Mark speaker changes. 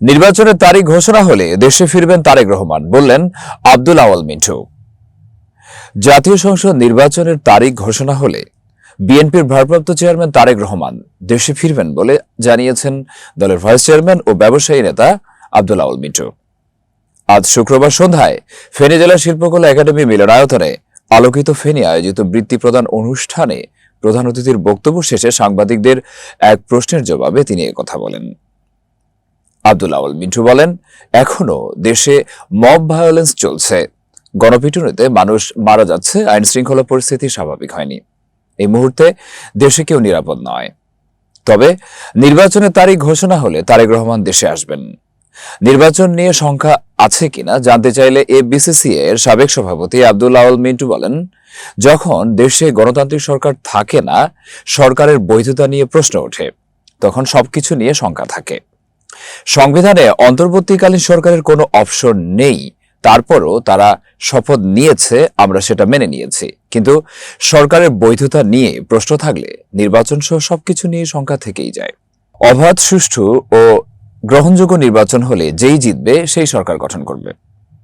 Speaker 1: নির্বাচনের তারিখ ঘোষণা হলে দেশে ফিরবেন তারেক রহমান, বললেন আব্দুল আওয়াল মিন্টু। জাতীয় সংসদ নির্বাচনের তারিখ ঘোষণা হলে বিএনপির ভারপ্রাপ্ত চেয়ারম্যান তারেক রহমান দেশে ফিরবেন বলে জানিয়েছেন দলের ভাইস চেয়ারম্যান ও ব্যবসায়ী নেতা আব্দুল আওয়াল মিন্টু। আজ শুক্রবার সন্ধ্যায় ফেনী জেলা শিল্পকলা একাডেমি মিলনায়তনে আলোকিত ফেনী আয়োজিত বৃত্তি প্রদান অনুষ্ঠানে প্রধান অতিথির বক্তব্য শেষে সাংবাদিকদের এক প্রশ্নের জবাবে তিনি কথা বলেন। আব্দুল আওয়াল মিন্টু বলেন, এখনও দেশে মব ভায়োলেন্স চলছে। গণপিটুনিতে মানুষ মারা যাচ্ছে, আইন শৃঙ্খলা পরিস্থিতি স্বাভাবিক হয়নি। এই মুহূর্তে দেশে কেউ নিরাপদ নয়। তবে নির্বাচনের তারিখ ঘোষণা হলে তারেক রহমান দেশে আসবেন। নির্বাচন নিয়ে সংখ্যা আছে কিনা জানতে চাইলে এ বিসিসিএ এর সাবেক সভাপতি আব্দুল আওয়াল মিন্টু বলেন, যখন দেশে গণতান্ত্রিক সরকার থাকে না, সরকারের বৈধতা নিয়ে প্রশ্ন ওঠে, তখন সবকিছু নিয়ে শঙ্কা থাকে। সংবিধানে অন্তর্বর্তীকালীন সরকারের কোনো অপশন নেই। তারপরও তারা শপথ নিয়েছে, আমরা সেটা মেনে নিয়েছি। কিন্তু সরকারের বৈধতা নিয়ে প্রশ্ন থাকলে নির্বাচন সহ সবকিছু নিয়ে সংখ্যা থেকেই যায়। অবাধ, সুষ্ঠু ও গ্রহণযোগ্য নির্বাচন হলে যেই জিতবে, সেই সরকার গঠন করবে।